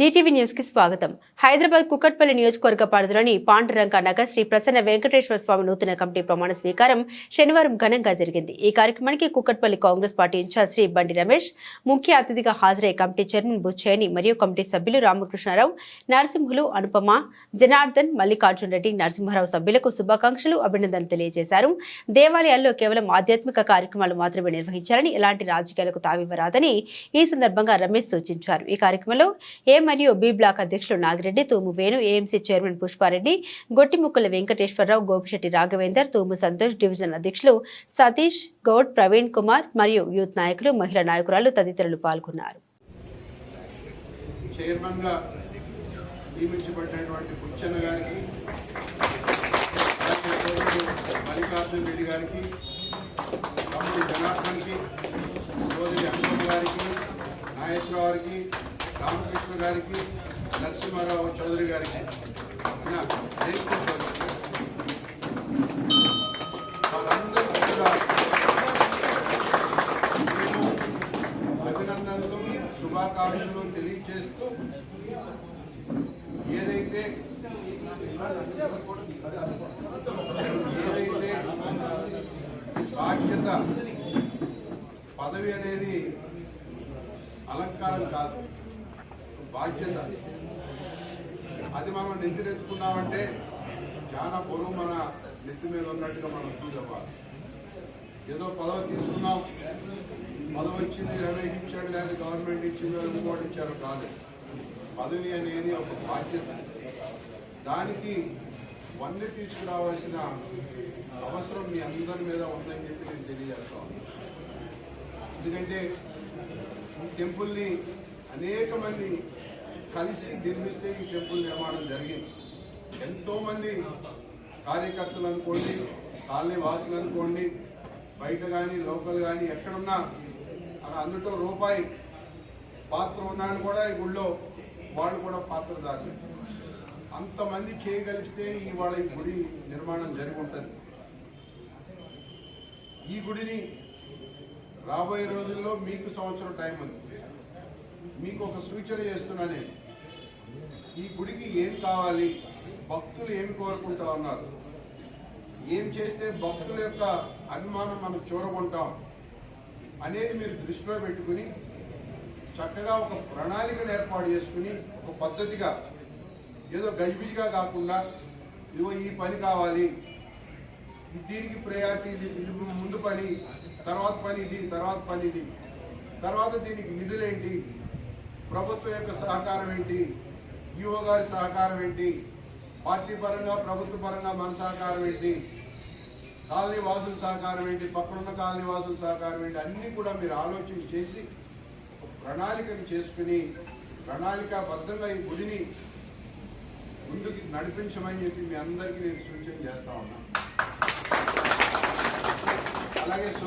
DTV న్యూస్కి స్వాగతం. హైదరాబాద్ కుక్కట్పల్లి నియోజకవర్గ పరిధిలోని పాండురంగ నగర్ శ్రీ ప్రసన్న వెంకటేశ్వర స్వామి నూతన కమిటీ ప్రమాణ స్వీకారం శనివారం ఘనంగా జరిగింది. ఈ కార్యక్రమానికి కుక్కట్పల్లి కాంగ్రెస్ పార్టీ ఇన్ఛార్జ్ శ్రీ బండి రమేష్ ముఖ్య అతిథిగా హాజరై కమిటీ చైర్మన్ బుచ్చయ్యని మరియు కమిటీ సభ్యులు రామకృష్ణారావు నరసింహులు అనుపమ జనార్దన్ మల్లికార్జున్ రెడ్డి నరసింహారావు సభ్యులకు శుభాకాంక్షలు అభినందనలు తెలియజేశారు. దేవాలయాల్లో కేవలం ఆధ్యాత్మిక కార్యక్రమాలు మాత్రమే నిర్వహించాలని ఎలాంటి రాజకీయాలకు తావివ్వరాదని ఈ సందర్భంగా రమేష్ సూచించారు. ఈ కార్యక్రమంలో ఏ మరియు బి బ్లాక్ అధ్యక్షులు Nagireddy Thumu Venu AMC chairman Pushpareddy Gottimukkala Venkateswararao Gopishetty Raghavender Thumu Santosh division అధ్యక్షులు సతీష్ గౌడ్ ప్రవీణ్ కుమార్ మరియు యూత్ నాయకులు మహిళా నాయకురాలు తదితరులు పాల్గొన్నారు. మల్లికార్జున రెడ్డి గారికి తమ్ముడు జనార్దన్కి సోదరి అంకమ్మ గారికి నాగేశ్వరరావు గారికి రామకృష్ణ గారికి నరసింహారావు చౌదరి గారికి కూడా అభినందనలు శుభాకాంక్షలు తెలియజేస్తూ ఏదైతే ఏదైతే బాధ్యత పదవి అనేది అలంకారం కాదు బాధ్యత. అది మనం నెత్తిరెత్తుకున్నామంటే చాలా పొరుగు మన నెత్తి మీద ఉన్నట్టుగా మనం ఫీల్ అవ్వాలి. ఏదో పదవి తీసుకున్నాం. పదవి వచ్చింది ఇరవై ఇచ్చాడు లేదా గవర్నమెంట్ ఇచ్చింది ఇంకోటి ఇచ్చారు కాదు. పదవి అనేది ఒక బాధ్యత. దానికి వన్నె తీసుకురావాల్సిన అవసరం మీ అందరి మీద ఉందని చెప్పి నేను తెలియజేస్తాను ఎందుకంటే టెంపుల్ని అనేక మంది కలిసి నిర్మిస్తే ఈ టెంపుల్ నిర్మాణం జరిగింది. ఎంతోమంది కార్యకర్తలు అనుకోండి కాలనీ వాసులు అనుకోండి బయట కానీ లోకల్ కానీ ఎక్కడున్నా అక్కడ అందులో రూపాయి పాత్ర ఉన్నాను కూడా ఈ గుళ్ళో వాళ్ళు కూడా పాత్రదారులు అంతమంది చేయగలిగితే ఇవాళ ఈ గుడి నిర్మాణం జరిగి ఉంటుంది. ఈ గుడిని రాబోయే రోజుల్లో మీకు సంవత్సరం టైం ఉంది. మీకు ఒక సూచన చేస్తున్నా నేను. ఈ గుడికి ఏం కావాలి? భక్తులు ఏమి కోరుకుంటా ఉన్నారు? ఏం చేస్తే భక్తుల యొక్క అభిమానం మనం చూరగొంటాం అనేది మీరు దృష్టిలో పెట్టుకుని చక్కగా ఒక ప్రణాళికను ఏర్పాటు చేసుకుని ఒక పద్ధతిగా ఏదో గజిబిజిగా కాకుండా ఇదిగో ఈ పని కావాలి దీనికి ప్రయారిటీ ఇది ముందు పని తర్వాత పని ఇది తర్వాత పని ఇది తర్వాత దీనికి నిధులేంటి ప్రభుత్వం యొక్క సహకారం ఏంటి ఈఓ గారి సహకారం ఏంటి? పార్టీ పరంగా ప్రభుత్వ పరంగా మన సహకారం ఏంటి? కాలనీ వాసుల సహకారం ఏంటి? పక్కనున్న కాలనీ వాసుల సహకారం ఏంటి? అన్నీ కూడా మీరు ఆలోచన చేసి ప్రణాళికను చేసుకుని ప్రణాళికాబద్ధంగా ఈ గుడిని ముందుకు నడిపించమని చెప్పి మీ అందరికీ నేను సూచన చేస్తా ఉన్నాను అలాగే